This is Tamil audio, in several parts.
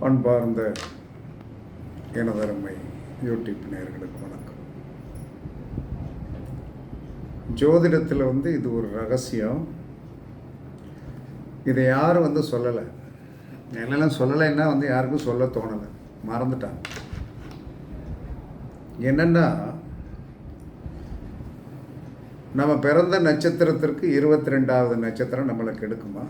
அன்பார்ந்த எனதருமை யூடியூப் நேர்களுக்கு வணக்கம். ஜோதிடத்தில் வந்து இது ஒரு ரகசியம். இதை யாரும் வந்து சொல்லலை. என்னெல்லாம் சொல்லலைன்னா வந்து யாருக்கும் சொல்ல தோணலை. மறந்துட்டாங்க. என்னென்னா நம்ம பிறந்த நட்சத்திரத்திற்கு இருபத்தி ரெண்டாவது நட்சத்திரம் நம்மளுக்கு எடுக்குமா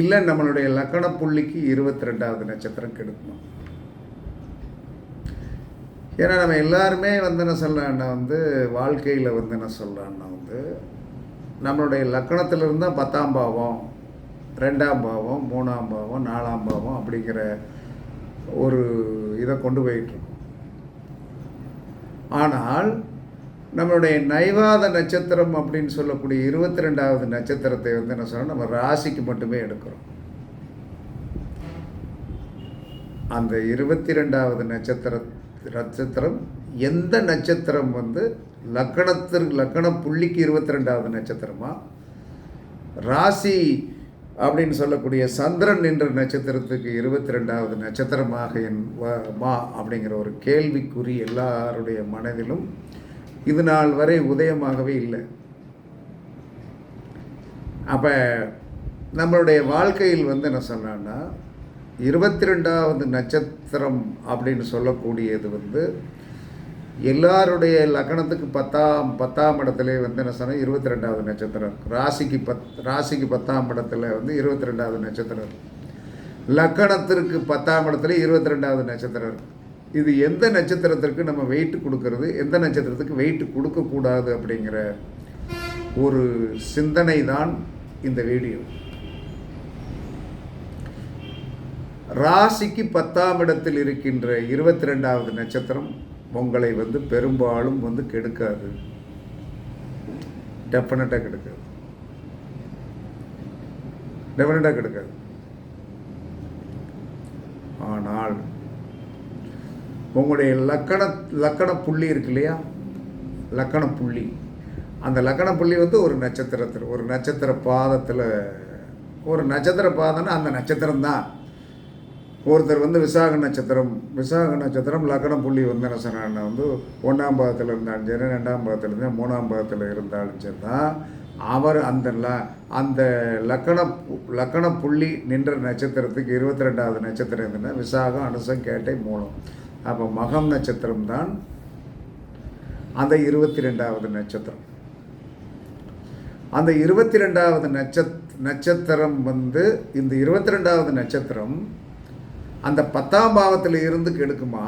இல்லை நம்மளுடைய லக்கண புள்ளிக்கு இருபத்தி ரெண்டாவது நட்சத்திரம் கெடுக்கணும். ஏன்னா நம்ம எல்லாருமே வந்து என்ன சொல்லலான்னா வந்து வாழ்க்கையில் வந்து என்ன சொல்லலான்னா வந்து நம்மளுடைய லக்கணத்தில் இருந்தால் பத்தாம் பாவம் ரெண்டாம் பாவம் மூணாம் பாவம் நாலாம் பாவம் அப்படிங்கிற ஒரு இதை கொண்டு போயிட்டுருக்கோம் ஆனால் நம்மளுடைய நைவாத நட்சத்திரம் அப்படின்னு சொல்லக்கூடிய இருபத்தி ரெண்டாவது நட்சத்திரத்தை வந்து என்ன சொன்னால் நம்ம ராசிக்கு மட்டுமே எடுக்கிறோம். அந்த இருபத்தி ரெண்டாவது நட்சத்திர நட்சத்திரம் எந்த நட்சத்திரம் வந்து லக்கணத்திற்கு லக்கண புள்ளிக்கு இருபத்தி ரெண்டாவது நட்சத்திரமா? ராசி அப்படின்னு சொல்லக்கூடிய சந்திரன் என்ற நட்சத்திரத்துக்கு இருபத்தி ரெண்டாவது நட்சத்திரமாக என் மா அப்படிங்கிற ஒரு கேள்விக்குறி எல்லாருடைய மனதிலும் இது நாள் வரை உதயமாகவே இல்லை. அப்போ நம்மளுடைய வாழ்க்கையில் வந்து என்ன சொன்னான்னா இருபத்தி ரெண்டாவது நட்சத்திரம் அப்படின்னு சொல்லக்கூடியது வந்து எல்லாருடைய லக்கணத்துக்கு பத்தாம் பத்தாம் இடத்துல வந்து என்ன சொன்னால் இருபத்தி ரெண்டாவது நட்சத்திரம் ராசிக்கு பத் ராசிக்கு பத்தாம் இடத்துல வந்து இருபத்தி ரெண்டாவது நட்சத்திரம் லக்கணத்திற்கு பத்தாம் இடத்துல இருபத்தி ரெண்டாவது நட்சத்திரம் இருக்குது இது எந்த நட்சத்திரத்திற்கு நம்ம வெயிட் கொடுக்கறது எந்த நட்சத்திரத்துக்கு வெயிட் கொடுக்கக்கூடாது அப்படிங்கிற ஒரு சிந்தனை தான் இந்த வீடியோ ராசிக்கு பத்தாம் இடத்தில் இருக்கின்ற இருபத்தி ரெண்டாவது நட்சத்திரம் உங்களை வந்து பெரும்பாலும் வந்து கெடுக்காது. டெஃபினட்டாக கெடுக்காது. டெஃபினட்டாக கெடுக்காது. ஆனால் உங்களுடைய லக்கண லக்கண புள்ளி இருக்கு இல்லையா? லக்கண புள்ளி. அந்த லக்கண புள்ளி வந்து ஒரு நட்சத்திரத்தில் ஒரு நட்சத்திர பாதத்தில் ஒரு நட்சத்திர பாதம்னா அந்த நட்சத்திரம் தான். ஒருத்தர் வந்து விசாக நட்சத்திரம் விசாக நட்சத்திரம் லக்கண புள்ளி வந்து என்ன வந்து ஒன்றாம் பாதத்தில் இருந்தாலும் சரி ரெண்டாம் பாதத்தில் இருந்தால் மூணாம் பாதத்தில் இருந்தாலும் சரி தான் அவர் அந்த ல அந்த லக்கண லக்கண புள்ளி நின்ற நட்சத்திரத்துக்கு இருபத்தி ரெண்டாவது நட்சத்திரம் இருந்ததுன்னா விசாகம் அனுசம் கேட்டை மூலம். அப்போ மகம் நட்சத்திரம் தான் அந்த இருபத்தி ரெண்டாவது நட்சத்திரம். அந்த இருபத்தி ரெண்டாவது நட்சத் நட்சத்திரம் வந்து இந்த இருபத்தி ரெண்டாவது நட்சத்திரம் அந்த பத்தாம் பாவத்தில் இருந்து கெடுக்குமா?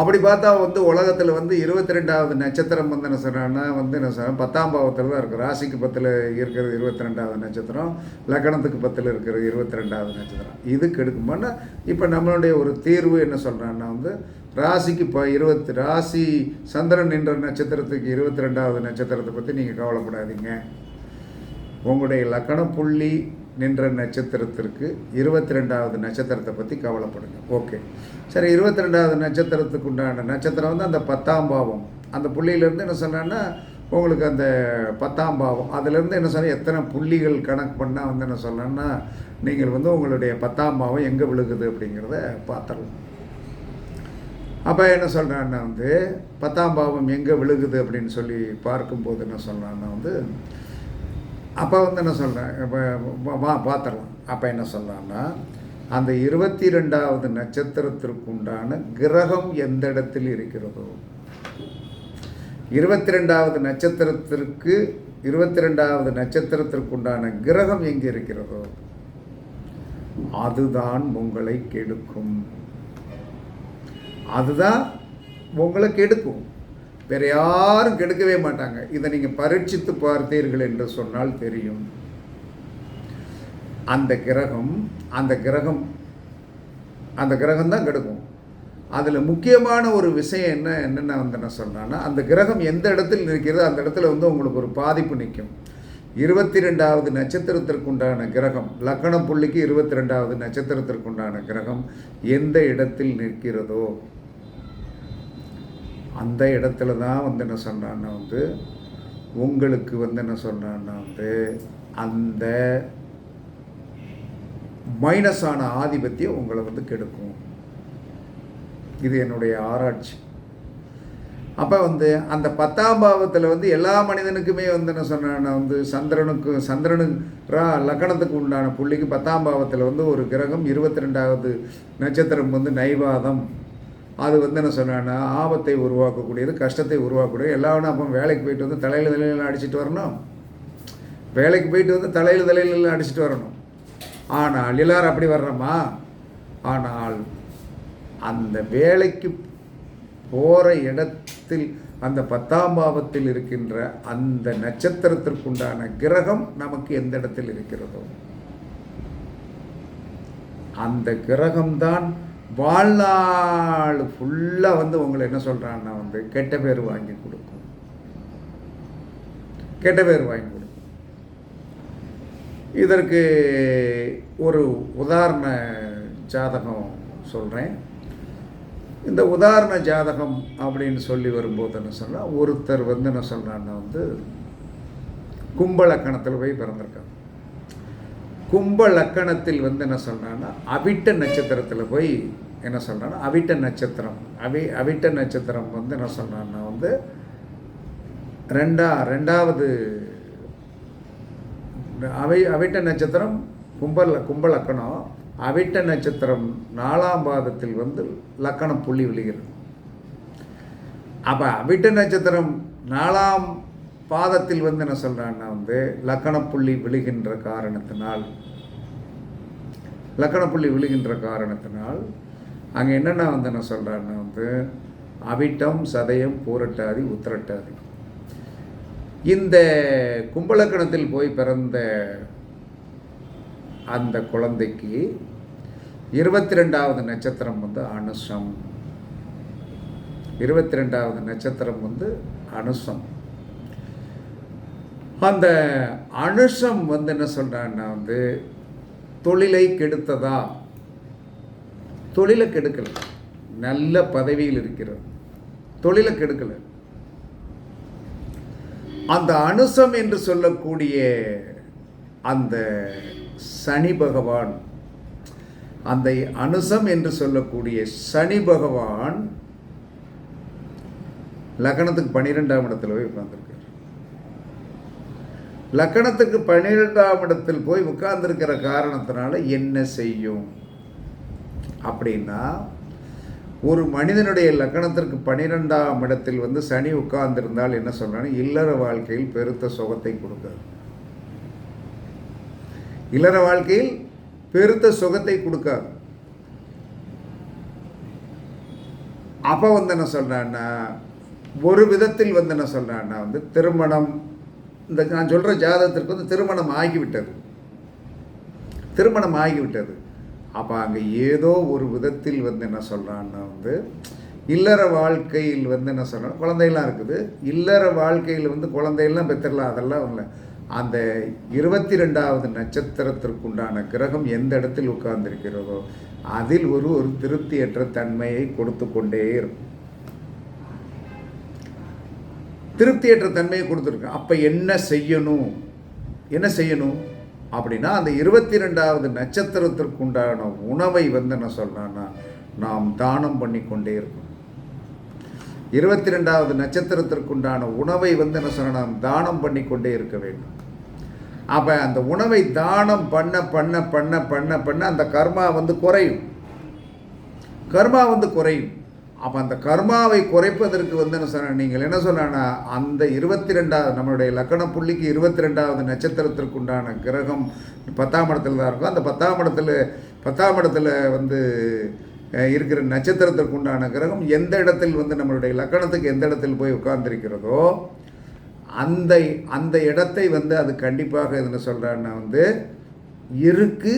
அப்படி பார்த்தா வந்து உலகத்தில் வந்து இருபத்தி ரெண்டாவது நட்சத்திரம் வந்து என்ன சொல்கிறாங்கன்னா வந்து என்ன சொல்கிறேன் பத்தாம் பாவத்தில் தான் இருக்குது ராசிக்கு பத்தில் இருக்கிறது இருபத்தி ரெண்டாவது நட்சத்திரம் லக்கணத்துக்கு பத்தில் இருக்கிறது இருபத்தி ரெண்டாவது நட்சத்திரம். இதுக்கு கெடுக்குமான்னா இப்போ நம்மளுடைய ஒரு தீர்வு என்ன சொல்கிறான்னா வந்து ராசிக்கு இப்போ இருபத்தி ராசி சந்திரன் என்ற நட்சத்திரத்துக்கு இருபத்தி ரெண்டாவது நட்சத்திரத்தை பற்றி நீங்கள் கவலைப்படாதீங்க. உங்களுடைய லக்கண புள்ளி நின்ற நட்சத்திரத்திற்கு இருபத்தி ரெண்டாவது நட்சத்திரத்தை பற்றி கவலைப்படுங்க. ஓகே சரி இருபத்தி ரெண்டாவது நட்சத்திரத்துக்கு உண்டான நட்சத்திரம் வந்து அந்த பத்தாம் பாவம். அந்த புள்ளியிலேருந்து என்ன சொன்னான்னா உங்களுக்கு அந்த பத்தாம் பாவம். அதுலேருந்து என்ன சொன்னால் எத்தனை புள்ளிகள் கணக்கு பண்ணால் வந்து என்ன சொல்லணும்னா நீங்கள் வந்து உங்களுடைய பத்தாம் பாவம் எங்கே விழுகுது அப்படிங்கிறத பார்த்துடலாம். அப்போ என்ன சொல்கிறான்னா வந்து பத்தாம் பாவம் எங்கே விழுகுது அப்படின்னு சொல்லி பார்க்கும்போது என்ன சொல்கிறான்னா வந்து அப்போ வந்து என்ன சொல்கிறேன் இப்போ வா பார்த்துடலாம் அப்போ என்ன சொல்கிறான்னா அந்த இருபத்தி ரெண்டாவது நட்சத்திரத்திற்குண்டான கிரகம் எந்த இடத்தில் இருக்கிறதோ? இருபத்தி ரெண்டாவது நட்சத்திரத்திற்கு இருபத்தி ரெண்டாவது நட்சத்திரத்திற்குண்டான கிரகம் எங்கே இருக்கிறதோ? அதுதான் உங்களை கெடுக்கும். அதுதான் உங்களை கெடுக்கும். வேறு யாரும் கெடுக்கவே மாட்டாங்க. இதை நீங்கள் பரீட்சித்து பார்த்தீர்கள் என்று சொன்னால் தெரியும். அந்த கிரகம் அந்த கிரகம் அந்த கிரகம் தான் கெடுக்கும். அதில் முக்கியமான ஒரு விஷயம் என்ன என்னென்ன வந்து என்ன சொன்னான்னா அந்த கிரகம் எந்த இடத்தில் நிற்கிறதோ அந்த இடத்துல வந்து உங்களுக்கு ஒரு பாதிப்பு நிற்கும். இருபத்தி ரெண்டாவது நட்சத்திரத்திற்குண்டான கிரகம் லக்கண புள்ளிக்கு இருபத்தி ரெண்டாவது நட்சத்திரத்திற்கு உண்டான கிரகம் எந்த இடத்தில் நிற்கிறதோ அந்த இடத்துல தான் வந்து என்ன சொன்னான்னா வந்து உங்களுக்கு வந்து என்ன சொன்னான்னா வந்து அந்த மைனஸான ஆதிபத்தியம் உங்களை வந்து கெடுக்கும். இது என்னுடைய ஆராய்ச்சி. அப்போ வந்து அந்த பத்தாம் பாவத்தில் வந்து எல்லா மனிதனுக்குமே வந்து என்ன சொன்னேன்னா வந்து சந்திரனுக்கு சந்திரனு லக்கணத்துக்கு உண்டான புள்ளிக்கு பத்தாம் பாவத்தில் வந்து ஒரு கிரகம் இருபத்தி ரெண்டாவது நட்சத்திரம் வந்து நைவாதம். அது வந்து என்ன சொன்னேன்னா ஆபத்தை உருவாக்கக்கூடியது கஷ்டத்தை உருவாக்கக்கூடியது எல்லாரும் அப்போ வேலைக்கு போயிட்டு வந்து தலையில் தலையில அடிச்சிட்டு வரணும். வேலைக்கு போயிட்டு வந்து தலையில் தலையில அடிச்சிட்டு வரணும். ஆனால் எல்லாரும் அப்படி வர்றோமா? ஆனால் அந்த வேலைக்கு போகிற இடத்தில் அந்த பத்தாம் பாவத்தில் இருக்கின்ற அந்த நட்சத்திரத்திற்குண்டான கிரகம் நமக்கு எந்த இடத்தில் இருக்கிறதோ? அந்த கிரகம்தான் வாழ்நாள் ஃபுல்லாக வந்து உங்களை என்ன சொல்கிறான்னா வந்து கெட்ட பேர் வாங்கி கொடுக்கும். கெட்ட பேர் வாங்கி கொடுக்கும். இதற்கு ஒரு உதாரண ஜாதகம் சொல்கிறேன் இந்த உதாரண ஜாதகம் அப்படின்னு சொல்லி வரும்போது என்ன சொன்னால் ஒருத்தர் வந்து என்ன சொல்கிறான்னா வந்து கும்பலக்கணத்தில் போய் பிறந்திருக்காங்க கும்ப லக்கணத்தில் வந்து என்ன சொல்கிறான்னா அவிட்ட நட்சத்திரத்தில் போய் என்ன சொல்கிறான்னா அவிட்ட நட்சத்திரம். அவி அவிட்ட நட்சத்திரம் வந்து என்ன சொல்கிறான்னா வந்து ரெண்டா ரெண்டாவது அவை அவிட்ட நட்சத்திரம் கும்பல் கும்ப லக்கணம் அவிட்ட நட்சத்திரம் நாலாம் பாதத்தில் வந்து லக்கணம் புள்ளி விழுகிறது. அப்போ அவிட்ட நட்சத்திரம் நாலாம் பாதத்தில் வந்து என்ன சொல்கிறான்னா வந்து லக்கணப்புள்ளி விழுகின்ற காரணத்தினால் லக்கணப்புள்ளி விழுகின்ற காரணத்தினால் அங்கே என்னென்ன வந்து என்ன சொல்கிறான்னா வந்து அவிட்டம் சதயம் பூரட்டாதி உத்திரட்டாதி. இந்த கும்பலக்கணத்தில் போய் பிறந்த அந்த குழந்தைக்கு இருபத்தி ரெண்டாவது நட்சத்திரம் வந்து அனுஷம். இருபத்தி ரெண்டாவது நட்சத்திரம் வந்து அனுஷம். அந்த அனுஷம் வந்து என்ன சொல்கிறான்னா வந்து தொழிலை கெடுத்ததா? தொழிலை கெடுக்கலை நல்ல பதவியில் இருக்கிறது தொழிலை கெடுக்கலை அந்த அனுசம் என்று சொல்லக்கூடிய அந்த சனி பகவான் அந்த அனுசம் என்று சொல்லக்கூடிய சனி பகவான் லக்கணத்துக்கு பன்னிரெண்டாம் இடத்துல போய் உட்கார்ந்துருக்கார். லக்கணத்துக்கு பன்னிரெண்டாம் இடத்தில் போய் உட்கார்ந்துருக்கிற காரணத்தினால என்ன செய்யும்? அப்படின்னா ஒரு மனிதனுடைய லக்கணத்திற்கு பன்னிரெண்டாம் இடத்தில் வந்து சனி உட்கார்ந்திருந்தால் என்ன சொல்றாங்க இல்லற வாழ்க்கையில் பெருத்த சுகத்தை கொடுக்காது. இல்லற வாழ்க்கையில் பெருத்த சுகத்தை கொடுக்காது. அப்போ வந்து என்ன சொல்கிறான்னா ஒரு விதத்தில் வந்து என்ன சொல்கிறான்னா வந்து திருமணம் இந்த நான் சொல்கிற ஜாதகத்திற்கு வந்து திருமணம் ஆகிவிட்டது. திருமணம் ஆகிவிட்டது. அப்போ அங்கே ஏதோ ஒரு விதத்தில் வந்து என்ன சொல்கிறான்னா வந்து இல்லற வாழ்க்கையில் வந்து என்ன சொல்கிறாங்க குழந்தையெல்லாம் இருக்குது. இல்லற வாழ்க்கையில் வந்து குழந்தையெல்லாம் பெற்றுடலாம் அதெல்லாம் இல்லை அந்த இருபத்தி ரெண்டாவது நட்சத்திரத்திற்குண்டான கிரகம் எந்த இடத்தில் உட்கார்ந்திருக்கிறதோ அதில் ஒரு ஒரு திருப்தியற்ற தன்மையை கொடுத்து கொண்டே இருக்கும். திருப்தியற்ற தன்மையை கொடுத்துருக்கு. அப்போ என்ன செய்யணும்? என்ன செய்யணும்? அப்படின்னா அந்த இருபத்தி ரெண்டாவது நட்சத்திரத்திற்குண்டான உணவை வந்து என்ன சொல்கிறான்னா நாம் தானம் பண்ணி கொண்டே இருக்கணும். இருபத்தி ரெண்டாவது நட்சத்திரத்திற்குண்டான உணவை வந்து என்ன சொன்ன நாம் தானம் பண்ணி கொண்டே இருக்க வேண்டும். அப்போ அந்த உணவை தானம் பண்ண பண்ண பண்ண பண்ண பண்ண அந்த கர்மா வந்து குறையும். கர்மா வந்து குறையும். அப்போ அந்த கர்மாவை குறைப்பதற்கு வந்து என்ன சொன்ன நீங்கள் என்ன சொன்னா அந்த இருபத்தி ரெண்டாவது நம்மளுடைய லக்கண புள்ளிக்கு இருபத்தி ரெண்டாவது நட்சத்திரத்திற்குண்டான கிரகம் பத்தாம் இடத்துல தான் இருக்கும். அந்த பத்தாம் இடத்துல பத்தாம் இடத்துல வந்து இருக்கிற நட்சத்திரத்திற்கு உண்டான கிரகம் எந்த இடத்தில் வந்து நம்மளுடைய லக்கணத்துக்கு எந்த இடத்தில் போய் உட்கார்ந்திருக்கிறதோ அந்த அந்த இடத்தை வந்து அது கண்டிப்பாக என்ன சொல்கிறான்னா வந்து இருக்கு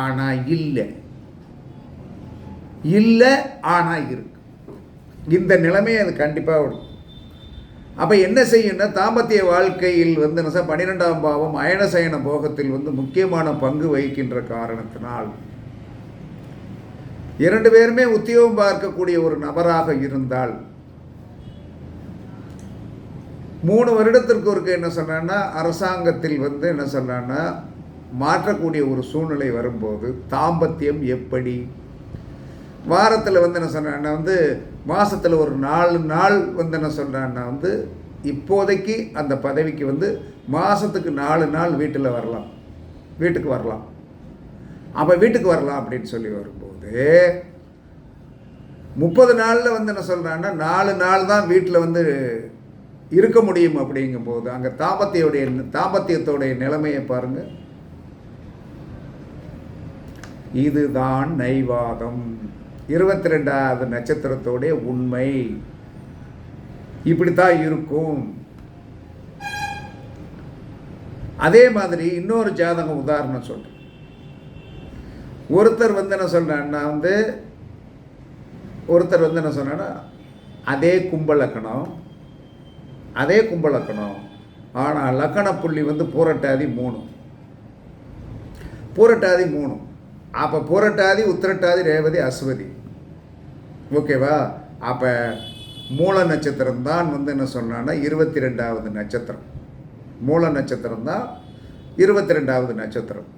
ஆனால் இல்லை. இல்லை ஆனால் இருக்கு. இந்த நிலைமையை அது கண்டிப்பாக வரும் அப்போ என்ன செய்யணும்னா தாம்பத்திய வாழ்க்கையில் வந்து என்ன சார் பன்னிரெண்டாம் பாவம் அயனசயன போகத்தில் வந்து முக்கியமான பங்கு வகிக்கின்ற காரணத்தினால் இரண்டு பேருமே உத்தியோகம் பார்க்கக்கூடிய ஒரு நபராக இருந்தால் மூணு வருடத்திற்கு ஒருக்க என்ன சொன்னான்னா அரசாங்கத்தில் வந்து என்ன சொன்னான்னா மாற்றக்கூடிய ஒரு சூழ்நிலை வரும்போது தாம்பத்தியம் எப்படி வாரத்தில் வந்து என்ன சொல்கிறேன்னா வந்து மாதத்தில் ஒரு நாலு நாள் வந்து என்ன சொல்கிறேன்னா வந்து இப்போதைக்கு அந்த பதவிக்கு வந்து மாதத்துக்கு நாலு நாள் வீட்டில் வரலாம். வீட்டுக்கு வரலாம். அப்போ வீட்டுக்கு வரலாம் அப்படின்னு சொல்லி வரும்போது முப்பது நாளில் வந்து என்ன சொல்கிறான்னா நாலு நாள் தான் வீட்டில் வந்து இருக்க முடியும் அப்படிங்கும்போது அங்கே தாம்பத்தியோடைய தாம்பத்தியத்தோடைய நிலைமையை பாருங்கள் இதுதான் நைவாதம். இருபத்தி ரெண்டாவது நட்சத்திரத்தோடைய உண்மை. இப்படித்தான் இருக்கும். அதே மாதிரி இன்னொரு ஜாதகம் உதாரணம் சொல்கிறேன் ஒருத்தர் வந்து என்ன சொல்றான்னா வந்து ஒருத்தர் வந்து என்ன சொன்னா அதே கும்பலக்கணம் அதே கும்பலக்கணம் ஆனால் லக்கண புள்ளி வந்து பூரட்டாதி மூணு. பூரட்டாதி மூணு. அப்போ புரட்டாதி உத்திரட்டாதி ரேவதி அஸ்வதி. ஓகேவா அப்போ மூல நட்சத்திரம் தான் வந்து என்ன சொன்னான்னா இருபத்தி ரெண்டாவது நட்சத்திரம். மூல நட்சத்திரம் தான் இருபத்தி ரெண்டாவது நட்சத்திரம்.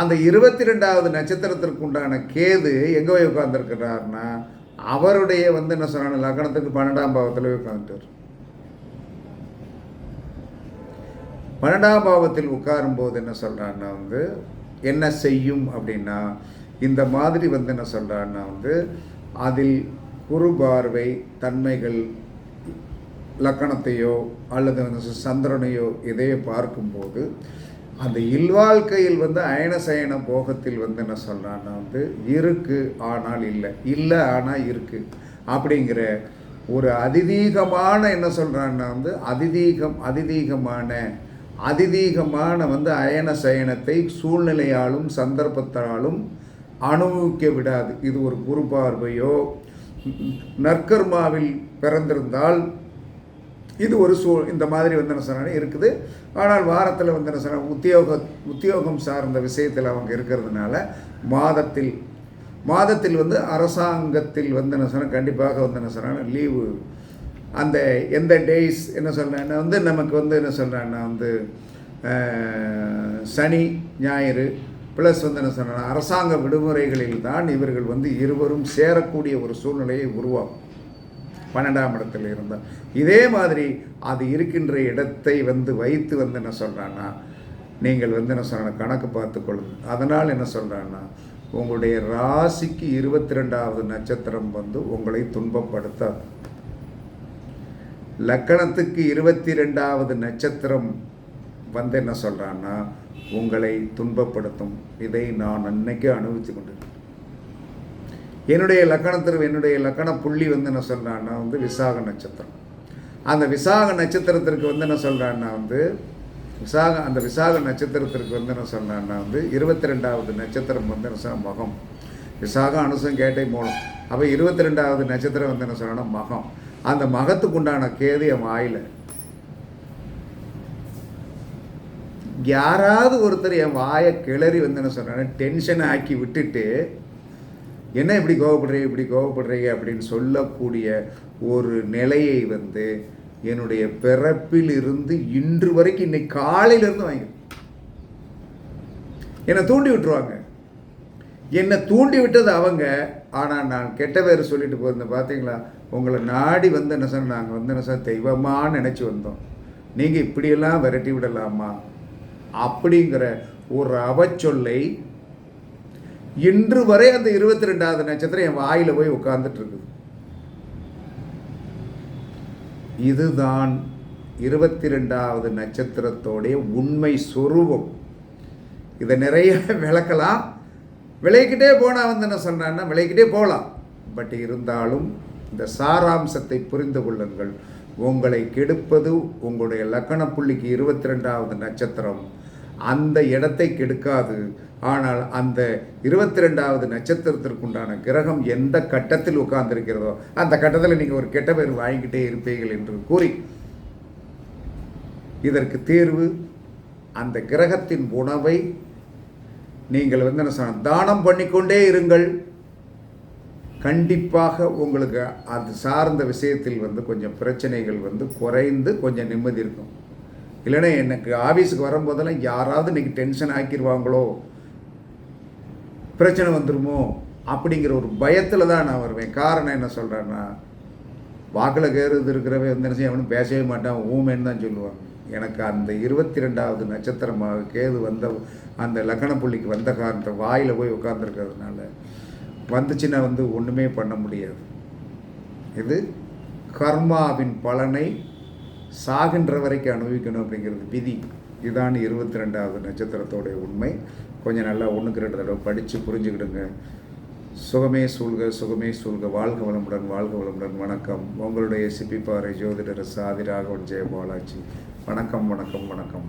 அந்த இருபத்தி ரெண்டாவது நட்சத்திரத்திற்கு உண்டான கேது எங்கே போய் உட்காந்துருக்கிறாருன்னா அவருடைய வந்து என்ன சொன்னாங்க லக்னத்துக்கு பன்னெண்டாம் பாவத்தில் போய் உட்காந்துட்டார் பன்னெண்டாம் பாவத்தில் உட்காரும்போது என்ன சொல்கிறான்னா வந்து என்ன செய்யும் அப்படின்னா இந்த மாதிரி வந்து என்ன சொல்கிறான்னா வந்து அதில் குரு பார்வை தன்மைகள் லக்கணத்தையோ அல்லது வந்து சந்திரனையோ இதையோ பார்க்கும்போது அந்த இல்வாழ்க்கையில் வந்து அயனசயன போகத்தில் வந்து என்ன சொல்கிறான்னா வந்து இருக்கு ஆனால் இல்லை. இல்லை ஆனால் இருக்குது அப்படிங்கிற ஒரு அதிதீகமான என்ன சொல்கிறான்னா வந்து அதிதீகம் அதிதீகமான அதிதீகமான வந்து அயன சயனத்தை சூழ்நிலையாலும் சந்தர்ப்பத்தாலும் அனுபவிக்க விடாது. இது ஒரு குரு பார்வையோ நற்கர்மாவில் பிறந்திருந்தால் இது ஒரு சூ இந்த மாதிரி வந்து என்ன இருக்குது. ஆனால் வாரத்தில் வந்து என்ன உத்தியோக உத்தியோகம் சார்ந்த விஷயத்தில் அவங்க இருக்கிறதுனால மாதத்தில் மாதத்தில் வந்து அரசாங்கத்தில் வந்து என்ன சொன்னால் கண்டிப்பாக வந்து என்ன லீவு அந்த எந்த டேஸ் என்ன சொல்கிறேன்னா வந்து நமக்கு வந்து என்ன சொல்கிறேன்னா வந்து சனி ஞாயிறு ப்ளஸ் வந்து என்ன சொல்கிறேன் அரசாங்க விடுமுறைகளில் தான் இவர்கள் வந்து இருவரும் சேரக்கூடிய ஒரு சூழ்நிலையை உருவாகும் பன்னெண்டாம் இடத்துல இருந்தால் இதே மாதிரி அது இருக்கின்ற இடத்தை வந்து வைத்து வந்து என்ன சொல்கிறான்னா நீங்கள் வந்து என்ன சொல்கிறேன் கணக்கு பார்த்துக்கொள்ளுங்கள் அதனால் என்ன சொல்கிறான்னா உங்களுடைய ராசிக்கு இருபத்தி ரெண்டாவது நட்சத்திரம் வந்து உங்களை துன்பப்படுத்தாது. லக்கணத்துக்கு இருபத்தி ரெண்டாவது நட்சத்திரம் வந்து என்ன சொல்கிறான்னா உங்களை துன்பப்படுத்தும். இதை நான் அன்னைக்கு அனுபவித்து கொண்டு என்னுடைய லக்கணத்திற்கு என்னுடைய லக்கண புள்ளி வந்து என்ன சொல்கிறான்னா வந்து விசாக நட்சத்திரம். அந்த விசாக நட்சத்திரத்திற்கு வந்து என்ன சொல்கிறான்னா வந்து விசாக அந்த விசாக நட்சத்திரத்திற்கு வந்து என்ன சொல்கிறான்னா வந்து இருபத்தி ரெண்டாவது நட்சத்திரம் வந்து என்ன சொல்ல மகம். விசாகம் அனுசம் கேட்டை மூலம். அப்போ இருபத்தி ரெண்டாவது நட்சத்திரம் வந்து என்ன சொல்லணும் மகம். அந்த மகத்துக்குண்டான கேது என் வாயில். யாராவது ஒருத்தர் என் வாயை கிளறி வந்து என்ன சொன்னாங்க டென்ஷன் ஆக்கி விட்டுட்டு என்ன இப்படி கோவப்படுறீங்க? இப்படி கோவப்படுறீங்க? அப்படின்னு சொல்லக்கூடிய ஒரு நிலையை வந்து என்னுடைய பிறப்பில் இருந்து இன்று வரைக்கும் இன்னைக்கு காலையிலேருந்து வாங்கி என்னை தூண்டி விட்டுருவாங்க. என்னை தூண்டி விட்டது அவங்க. ஆனால் நான் கெட்ட பேர் சொல்லிட்டு போயிருந்தேன் பார்த்தீங்களா உங்களை நாடி வந்து என்ன நாங்கள் வந்து என்ன தெய்வமாக நினச்சி வந்தோம். நீங்கள் இப்படியெல்லாம் விரட்டி விடலாமா? அப்படிங்கிற ஒரு அவச்சொல்லை இன்று வரை அந்த இருபத்தி ரெண்டாவது நட்சத்திரம் என் வாயில் போய் உட்கார்ந்துட்டு இருக்குது. இதுதான் இருபத்தி ரெண்டாவது நட்சத்திரத்தோடைய உண்மை சொரூபம். இதை நிறைய விளக்கலாம். விளைக்கிட்டே போனால் வந்து என்ன சொன்னான்னா விளைக்கிட்டே போகலாம். பட் இருந்தாலும் இந்த சாராம்சத்தை புரிந்து கொள்ளுங்கள். உங்களை கெடுப்பது உங்களுடைய லக்கண புள்ளிக்கு இருபத்தி ரெண்டாவது நட்சத்திரம். அந்த இடத்தை கெடுக்காது. ஆனால் அந்த இருபத்தி ரெண்டாவது நட்சத்திரத்திற்குண்டான கிரகம் எந்த கட்டத்தில் உட்கார்ந்திருக்கிறதோ அந்த கட்டத்தில் நீங்கள் ஒரு கெட்ட பேர் வாங்கிக்கிட்டே இருப்பீர்கள் என்று கூறி இதற்கு தீர்வு அந்த கிரகத்தின் உணவை நீங்கள் வந்து என்ன சொன்ன தானம் பண்ணிக்கொண்டே இருங்கள். கண்டிப்பாக உங்களுக்கு அது சார்ந்த விஷயத்தில் வந்து கொஞ்சம் பிரச்சனைகள் வந்து குறைந்து கொஞ்சம் நிம்மதி இருக்கும். இல்லைன்னா எனக்கு ஆஃபீஸுக்கு வரும்போதெல்லாம் யாராவது இன்றைக்கி டென்ஷன் ஆக்கிடுவாங்களோ பிரச்சனை வந்துடுமோ அப்படிங்கிற ஒரு பயத்தில் தான் நான் வருவேன். காரணம் என்ன சொல்கிறேன்னா வாக்கில் கேறுது இருக்கிறவன் வந்து என்ன செய்ய பேசவே மாட்டான் ஊமேன்னு தான் சொல்லுவாங்க. எனக்கு அந்த இருபத்தி ரெண்டாவது நட்சத்திரமாக கேது வந்த அந்த லக்கண புள்ளிக்கு வந்த காரணத்தை வாயில் போய் உட்காந்துருக்கிறதுனால வந்துச்சுன்னா வந்து ஒன்றுமே பண்ண முடியாது. இது கர்மாவின் பலனை சாகின்ற வரைக்கும் அனுபவிக்கணும் அப்படிங்கிறது விதி. இதான் இருபத்தி ரெண்டாவது நட்சத்திரத்தோடைய உண்மை. கொஞ்சம் நல்லா ஒன்றுக்கு ரெண்டு தடவை படித்து புரிஞ்சுக்கிடுங்க. சுகமே சூழ்க சுகமே சூழ்க. வாழ்க வளமுடன் வாழ்க வளமுடன். வணக்கம். உங்களுடைய சிப்பிப்பாறை ஜோதிடர் சாதி ராகவன் ஜெயபாலாஜி. வணக்கம் வணக்கம் வணக்கம்.